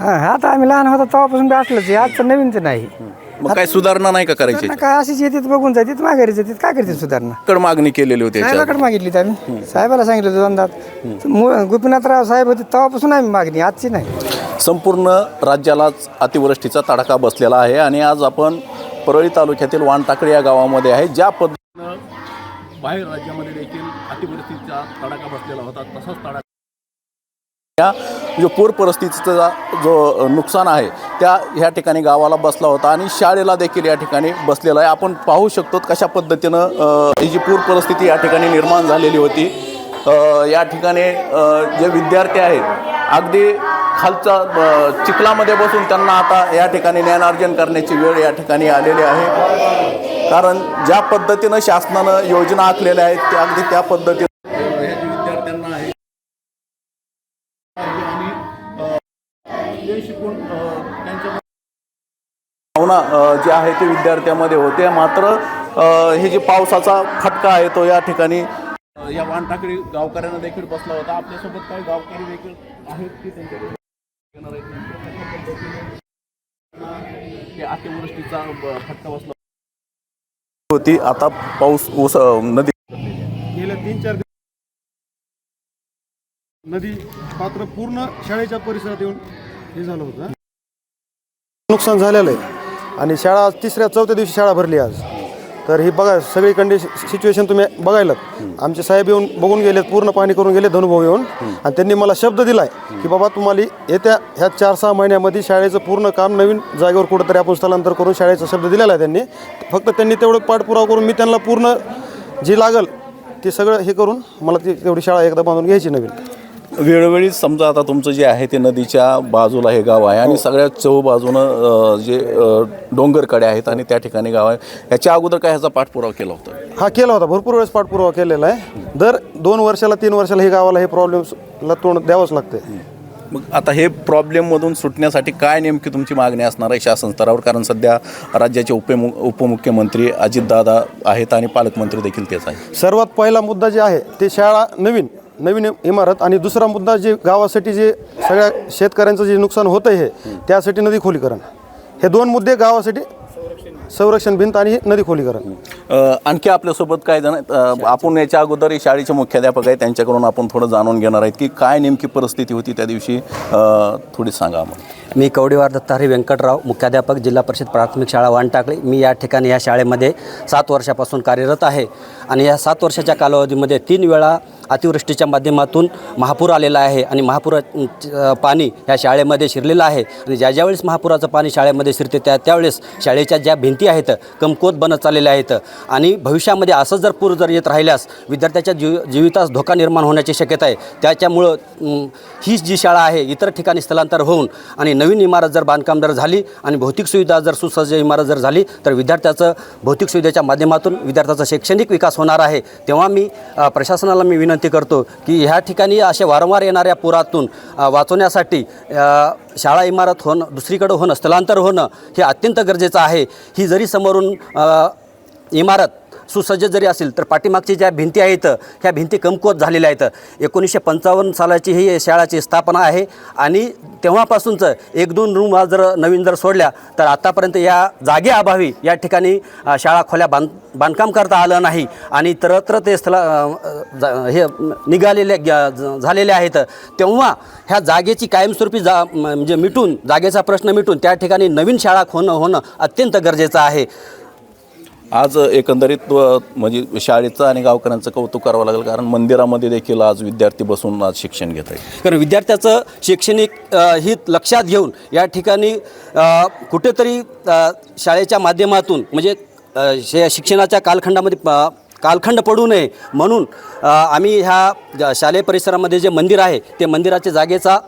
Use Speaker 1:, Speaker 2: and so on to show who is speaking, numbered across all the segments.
Speaker 1: हा आता आम्ही लहान होतो तेव्हापासून बी असलंच आहे. आजचं नवीन तर नाही.
Speaker 2: मग काय सुधारणा नाही का करायची?
Speaker 1: त्यांना काय? अशीच येतात बघून जातात माघारी जातात. काय करते सुधारणा?
Speaker 2: कड मागणी केलेली होती.
Speaker 1: साहेबाकडे मागितली आम्ही. साहेबाला सांगितलं होतं दोनदात मु- गोपीनाथराव साहेब होते तेव्हापासून आम्ही मागणी आजची नाही.
Speaker 2: संपूर्ण राज्यालाच अतिवृष्टीचा तडाखा बसलेला आहे आणि आज आपण परळी तालुक्यातील वाणटाकळी या गावामध्ये आहे. ज्या पद्धतीनं बाहेर राज्यामध्ये देखील अतिवृष्टीचा तडाखा बसलेला होता तसाच तडाखा या जो पूर परिस्थितीचा जो नुकसान आहे त्या ह्या ठिकाणी गावाला बसला होता आणि शाळेला देखील या ठिकाणी बसलेला आहे. आपण पाहू शकतो कशा पद्धतीनं ही जी पूर परिस्थिती या ठिकाणी निर्माण झालेली होती. या ठिकाणी जे विद्यार्थी आहेत अगदी खालच्या चिखलामध्ये बसून त्यांना आता या ठिकाणी ज्ञानार्जन करण्याची वेळ या ठिकाणी आलेली आहे. कारण ज्या पद्धतीनं शासनानं योजना आखलेल्या आहेत त्या अगदी त्या पद्धतीनं त्यांच्या भावना जे आहे ते विद्यार्थ्यांमध्ये होते. मात्र हे जे पावसाचा फटका आहे तो या ठिकाणी या या वानटाकडी गावकऱ्यांना देखील बसला होता. आपल्यासोबत काही गावकरी देखील आहेत की त्यांच्या अतिवृष्टीचा फटका बसला होती. आता पाऊस ओस नदी
Speaker 3: गेल्या तीन चार दिवस नदी पात्र पूर्ण शाळेच्या परिसरात येऊन हे झालं होतं.
Speaker 4: नुकसान झालेलं आहे. आणि शाळा आज तिसऱ्या चौथ्या दिवशी शाळा भरली आज. तर ही बघा सगळी कंडिशन सिच्युएशन तुम्ही बघायला आमचे साहेब येऊन बघून गेले पूर्ण पाणी करून गेले धनुभाऊ येऊन. आणि त्यांनी मला शब्द दिलाय की बाबा तुम्हाला येत्या ह्या चार सहा महिन्यामध्ये शाळेचं पूर्ण काम नवीन जागेवर कुठंतरी आपण स्थलांतर करून शाळेचा शब्द दिलेला आहे त्यांनी. फक्त त्यांनी तेवढं पाठपुरावा करून मी त्यांना पूर्ण जी लागल ते सगळं हे करून मला ती तेवढी शाळा एकदा बांधून घ्यायची नवीन.
Speaker 2: वेळोवेळी समजा आता तुमचं जे आहे ते नदीच्या बाजूला हे गाव आहे आणि सगळ्या चहूबाजूनं अ, जे डोंगरकडे आहेत आणि त्या ठिकाणी गाव आहे. याच्या अगोदर काय ह्याचा पाठपुरावा केला होता?
Speaker 4: हा केला होता. भरपूर वेळेस पाठपुरावा केलेला आहे. दर दोन वर्षाला तीन वर्षाला हे गावाला हे प्रॉब्लेम्सला तोंड द्यावंच लागतं
Speaker 2: मग आता हे प्रॉब्लेममधून सुटण्यासाठी काय नेमकी तुमची मागणी असणार आहे शासन स्तरावर? कारण सध्या राज्याचे उपमु उपमुख्यमंत्री अजितदादा आहेत आणि पालकमंत्री देखील तेच आहे
Speaker 4: सर्वात पहिला मुद्दा जे आहे ते शाळा नवीन. नवीन इमारत आणि दुसरा मुद्दा जे गावासाठी जे सगळ्या शेतकऱ्यांचं जे नुकसान होतं हे त्यासाठी नदी खोलीकरण. हे दोन मुद्दे गावासाठी संरक्षण भिंत आणि नदी खोलीकरण.
Speaker 2: आणखी आपल्यासोबत काय जण आपण याच्या अगोदर हे शाळेचे मुख्याध्यापक आहेत. त्यांच्याकडून आपण थोडं जाणून घेणार आहेत की काय नेमकी परिस्थिती होती त्या दिवशी. थोडी सांगा आम्हाला.
Speaker 5: मी कवडीवार दत्ताहरी व्यंकटराव मुख्याध्यापक जिल्हा परिषद प्राथमिक शाळा वानटाकळी. मी या ठिकाणी या शाळेमध्ये सात वर्षापासून कार्यरत आहे आणि या सात वर्षाच्या कालावधीमध्ये तीन वेळा अतिवृष्टीच्या माध्यमातून महापूर आलेला आहे आणि महापुरा पाणी या शाळेमध्ये शिरलेलं आहे. आणि ज्या ज्यावेळेस महापुराचं पाणी शाळेमध्ये शिरते त्या त्यावेळेस शाळेच्या ज्या भिंती आहेत कमकुवत बनत चाललेल्या आहेत आणि भविष्यामध्ये असं जर पूर जर येत राहिल्यास विद्यार्थ्याच्या जीव जीवितास धोका निर्माण होण्याची शक्यता आहे. त्याच्यामुळं हीच जी शाळा आहे इतर ठिकाणी स्थलांतर होऊन आणि नवीन नवीन इमारत जर बांधकाम जर झाली आणि भौतिक सुविधा जर सुसज्ज इमारत जर झाली तर विद्यार्थ्याचं भौतिक सुविधेच्या माध्यमातून विद्यार्थ्याचा शैक्षणिक विकास होणार आहे. तेव्हा मी प्रशासनाला मी विनंती करतो की ह्या ठिकाणी असे वारंवार येणाऱ्या पुरातून वाचवण्यासाठी शाळा इमारत होणं दुसरीकडं होणं स्थलांतर होणं हे अत्यंत गरजेचं आहे. ही जरी समोरून इमारत सुसज्ज जरी असेल तर पाठीमागची ज्या भिंती आहेत ह्या भिंती कमकुवत झालेल्या आहेत. एकोणीसशे पंचावन्न सालाची ही शाळाची स्थापना आहे आणि तेव्हापासूनचं एक दोन रूम जर नवीन जर सोडल्या तर आत्तापर्यंत या जागेअभावी या ठिकाणी शाळा खोल्या बांध बांधकाम करता आलं नाही आणि तरत्र ते स्थला जा- हे निघालेले झालेले आहेत. तेव्हा ह्या जागेची कायमस्वरूपी जा म्हणजे मिटून जागेचा प्रश्न मिटून त्या ठिकाणी नवीन शाळा खोणं होणं अत्यंत गरजेचं आहे.
Speaker 2: आज एकंदरीत म्हणजे शाळेचं आणि गावकऱ्यांचं कौतुक करावं लागेल कारण मंदिरामध्ये देखील आज विद्यार्थी बसून आज शिक्षण घेत आहे
Speaker 5: कारण विद्यार्थ्याचं शैक्षणिक हित लक्षात घेऊन या ठिकाणी कुठेतरी शाळेच्या माध्यमातून म्हणजे शे शिक्षणाच्या कालखंडामध्ये कालखंड पडू नये. म्हणून आम्ही ह्या शालेय परिसरामध्ये जे मंदिर आहे ते मंदिराच्या जागेचा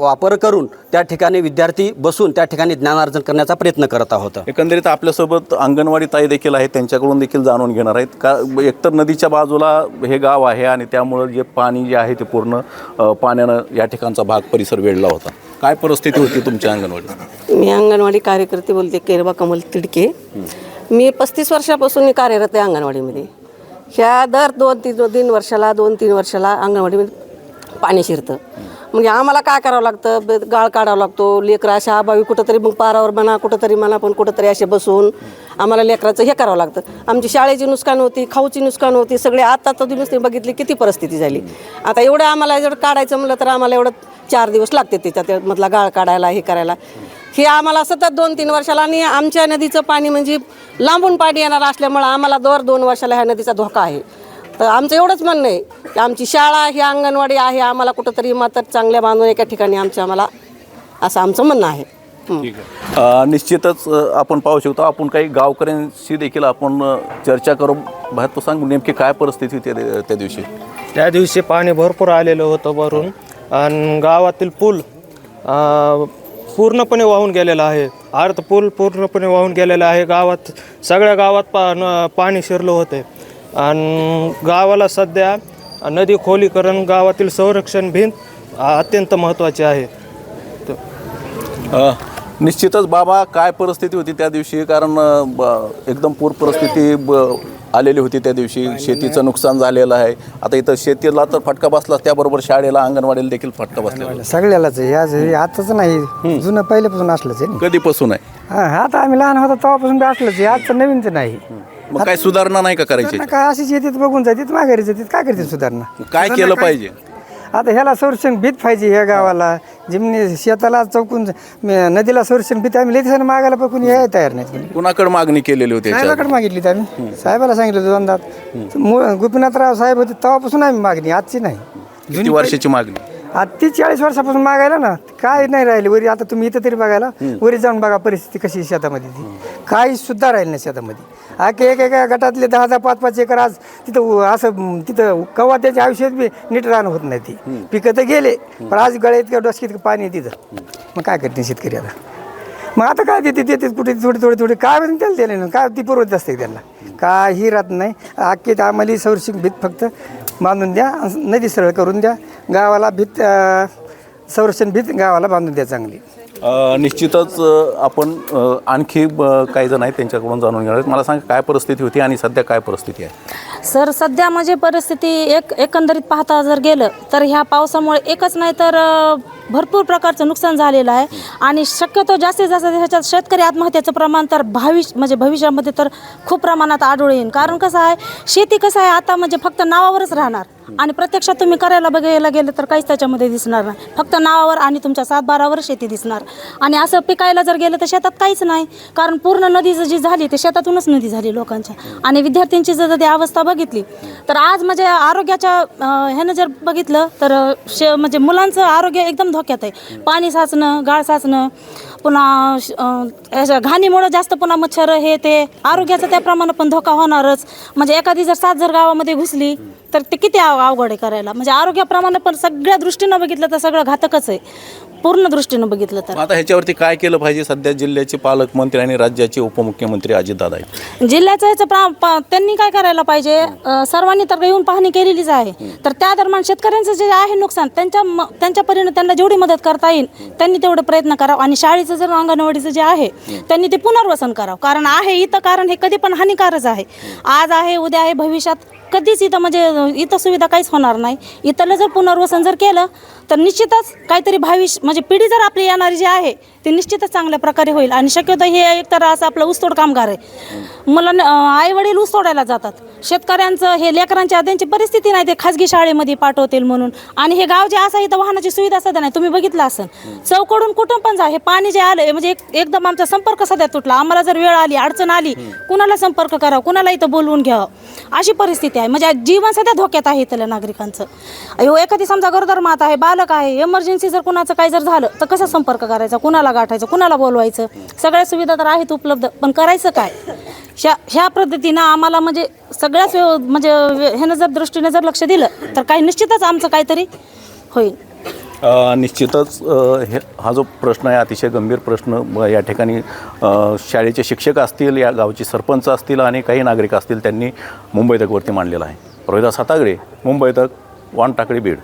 Speaker 5: वापर करून त्या ठिकाणी विद्यार्थी बसून त्या ठिकाणी ज्ञानार्जन करण्याचा प्रयत्न करत आहोत.
Speaker 2: एकंदरीत आपल्यासोबत अंगणवाडी ताई देखील आहेत त्यांच्याकडून देखील जाणून घेणार आहेत. का एकतर नदीच्या बाजूला हे गाव आहे आणि त्यामुळं जे पाणी जे आहे ते पूर्ण पाण्यानं या ठिकाणचा भाग परिसर वेढला होता. काय परिस्थिती होती तुमच्या अंगणवाडीत?
Speaker 6: मी अंगणवाडी कार्यकर्ते बोलते केरबा कमल तिडके. मी पस्तीस वर्षापासून कार्यरत आहे अंगणवाडीमध्ये. ह्या दर दोन तीन तीन वर्षाला दोन तीन वर्षाला अंगणवाडीमध्ये पाणी शिरतं. म्हणजे आम्हाला काय करावं लागतं? ब गाळ काढावा लागतो. लेकरं अशा अभावी कुठंतरी मग पारावर म्हणा कुठंतरी म्हणा पण कुठंतरी असे बसून आम्हाला लेकराचं हे करावं लागतं. आमची शाळेची नुकसान होती खाऊची नुकसान होती सगळे आता तर नुसते बघितली किती परिस्थिती झाली. आता एवढं आम्हाला जर काढायचं म्हणलं तर आम्हाला एवढं चार दिवस लागते त्याच्यात मधला गाळ काढायला हे करायला. हे आम्हाला सतत दोन तीन वर्षाला आणि आमच्या नदीचं पाणी म्हणजे लांबून पाणी येणार असल्यामुळं आम्हाला दर दोन वर्षाला ह्या नदीचा धोका आहे. तर आमचं एवढंच म्हणणं आहे की आमची शाळा ही अंगणवाडी आहे आम्हाला कुठंतरी मात्र चांगल्या बांधून एका ठिकाणी आमच्या आम्हाला असं आमचं म्हणणं आहे. हं.
Speaker 2: ठीक आहे. अ, निश्चितच आपण पाहू शकतो. आपण काही गावकऱ्यांशी देखील आपण चर्चा करू. बाहेर तो सांग नेमकी काय परिस्थिती होती त्या दिवशी?
Speaker 7: त्या दिवशी पाणी भरपूर आलेलं होतं वरून. आणि गावातील पूल पूर्णपणे वाहून गेलेला आहे. अर्ध पूल पूर्णपणे वाहून गेलेला आहे. गावात सगळ्या गावात पा न- पाणी शिरलं होते. आणि गावाला सध्या नदी खोलीकरण गावातील संरक्षण भिंत अत्यंत महत्त्वाची आहे.
Speaker 2: तर निश्चितच बाबा काय परिस्थिती होती त्या दिवशी? कारण ब- एकदम पूर परिस्थिती ब- आलेली होती त्या दिवशी. शेतीचं नुकसान झालेलं आहे. आता इथं शेतीला तर फटका बसला त्याबरोबर शाळेला अंगणवाडीला देखील फटका बसलेला आहे.
Speaker 1: सगळ्यालाच आहे. आज हे आताच नाही. जुनं पहिल्यापासून असलंच आहे.
Speaker 2: कधीपासून आहे?
Speaker 1: हा आता आम्ही लहान होतो तेव्हापासून बी असलंच आहे. आजचं नवीन तर नाही
Speaker 2: मग काय सुधारणा नाही का करायची
Speaker 1: काय? अशीच येतात बघून जातात माघारी जातात. काय करते सुधारणा?
Speaker 2: काय केलं पाहिजे?
Speaker 1: आता ह्याला संरक्षण भीत पाहिजे ह्या गावाला. जिमनी शेताला चौकून म- नदीला संरक्षण भीत आम्ही लेखीसाठी मागायला पण कुणी यायला तयार नाही. कुणी
Speaker 2: कुणाकडे मागणी केलेली होती
Speaker 1: साहेबाकडे मागितली होती आम्ही. साहेबाला सांगितलं होतं दोनदा मु- गोपीनाथराव साहेब होते तेव्हापासून आम्ही मागणी आजची नाही.
Speaker 2: किती वर्षाची मागणी?
Speaker 1: आता ती चाळीस वर्षापासून मागायला ना काय नाही राहिले. वरी आता तुम्ही इथं तरी बघायला वरी जाऊन बघा परिस्थिती कशी आहे शेतामध्ये ती. काही सुद्धा राहिली नाही शेतामध्ये. आखे एक एका गटातले दहा दहा पाच पाच एकर आज तिथं उ- असं तिथं कवा त्याच्या आयुष्यात बी नीट रान होत नाही ती. पिकं तर गेले पण आज गळ्यात किंवा डोसकीत पाणी आहे तिथं. मग काय करते शेतकरी आता? मग आता काय देते देते कुठे थोडी थोडी थोडी काय पण त्याला दिले ना? काय ती पुरवत असते त्यांना? काही राहत नाही. अख्खी आम्हाला संरक्षक भीत फक्त बांधून द्या नदी सरळ करून द्या. गावाला भीत संरक्षण भीत गावाला बांधून द्या चांगली.
Speaker 2: निश्चितच आपण आणखी ब- काही जण आहेत त्यांच्याकडून जाणून घेणार मला सांगा काय परिस्थिती होती आणि सध्या काय परिस्थिती आहे?
Speaker 8: सर सध्या म्हणजे परिस्थिती एक एकंदरीत पाहता जर गेलं तर ह्या पावसामुळे एकच नाही तर भरपूर प्रकारचं नुकसान झालेलं आहे. आणि शक्यतो जास्तीत जास्त ह्याच्यात शेतकरी आत्महत्याचं प्रमाण तर भविष्य म्हणजे भविष्यामध्ये तर खूप प्रमाणात आढळून येईल कारण कसं आहे शेती कसं आहे आता म्हणजे फक्त नावावरच राहणार. आणि प्रत्यक्षात तुम्ही करायला बघायला गेलं तर काहीच त्याच्यामध्ये दिसणार नाही. फक्त नावावर आणि तुमच्या सातबारावर शेती दिसणार. आणि असं पिकायला जर गेलं तर शेतात काहीच नाही. कारण पूर्ण नदी जी झाली ते शेतातूनच नदी झाली लोकांच्या. आणि विद्यार्थ्यांची जर ती अवस्था बघितली तर आज म्हणजे आरोग्याच्या ह्यानं जर बघितलं तर शे म्हणजे मुलांचं आरोग्य एकदम धोक्यात आहे. पाणी साचणं गाळ साचणं पुन्हा घाणीमुळं जास्त पुन्हा मच्छर हे ते आरोग्याचा त्याप्रमाणे पण धोका होणारच. म्हणजे एखादी जर सात जर गावामध्ये घुसली तर ते किती अव- अवघड आहे करायला. म्हणजे आरोग्याप्रमाणे पण सगळ्या दृष्टीनं बघितलं तर सगळं घातकच आहे. पूर्ण दृष्टीनं बघितलं तर.
Speaker 2: आता ह्याच्यावरती काय केलं पाहिजे? सध्या जिल्ह्याचे पालकमंत्री आणि राज्याचे उपमुख्यमंत्री अजितदादा आहेत.
Speaker 8: जिल्ह्याचं ह्याचं त्यांनी काय करायला पाहिजे? सर्वांनी तर येऊन पाहणी केलेलीच आहे. तर त्या दरम्यान शेतकऱ्यांचं जे आहे नुकसान त्यांच्या त्यांच्या परीने त्यांना जेवढी मदत करता येईल त्यांनी तेवढे प्रयत्न करावं आणि शाळेचं जर अंगणवाडीचं जे आहे त्यांनी ते पुनर्वसन करावं. कारण आहे इथं कारण हे कधी पण हानिकारच आहे. आज आहे उद्या आहे भविष्यात कधीच इथं म्हणजे इथं सुविधा काहीच होणार नाही. इथलं जर पुनर्वसन जर केलं तर निश्चितच काहीतरी भविष्य म्हणजे पिढी जर आपली येणारी जी आहे ती निश्चितच चांगल्या प्रकारे होईल. आणि शक्यतो हे एक तर असं आपलं ऊसतोड कामगार आहे. मुलांना आई वडील ऊस तोडायला जातात. शेतकऱ्यांचं हे लेकरांच्या त्यांची परिस्थिती नाही ते खाजगी शाळेमध्ये पाठवतील म्हणून. आणि हे गाव जे असं इथं वाहनाची सुविधा सध्या नाही. तुम्ही बघितलं असेल. चौकडून कुठून पण जा हे पाणी जे आलं म्हणजे एक एकदम आमचा संपर्क सध्या तुटला. आम्हाला जर वेळ आली अडचण आली कुणाला संपर्क करावा कुणाला इथं बोलवून घ्यावं. अशी परिस्थिती आहे. म्हणजे जीवन सध्या धोक्यात आहे इथल्या नागरिकांचं. अयो एखादी समजा गरोदर माता आहे बालक आहे एमर्जन्सी जर कुणाचं काही जर झालं तर कसा संपर्क करायचा? कुणाला गाठायचं? कुणाला बोलवायचं? सगळ्या सुविधा तर आहेत उपलब्ध पण करायचं काय? ह्या ह्या पद्धतीनं आम्हाला म्हणजे सगळ्याच व्यव- म्हणजे ह्यानं जर दृष्टीने जर लक्ष दिलं तर काही निश्चितच आमचं काहीतरी होईल.
Speaker 2: अ, निश्चितच अ, हे हा जो प्रश्न आहे अतिशय गंभीर प्रश्न ब- या ठिकाणी अ, शाळेचे शिक्षक असतील या गावचे सरपंच असतील आणि काही नागरिक असतील त्यांनी मुंबई तकवरती मांडलेला आहे. रोहिदास हातागडे मुंबई तक वान टाकळी बीड.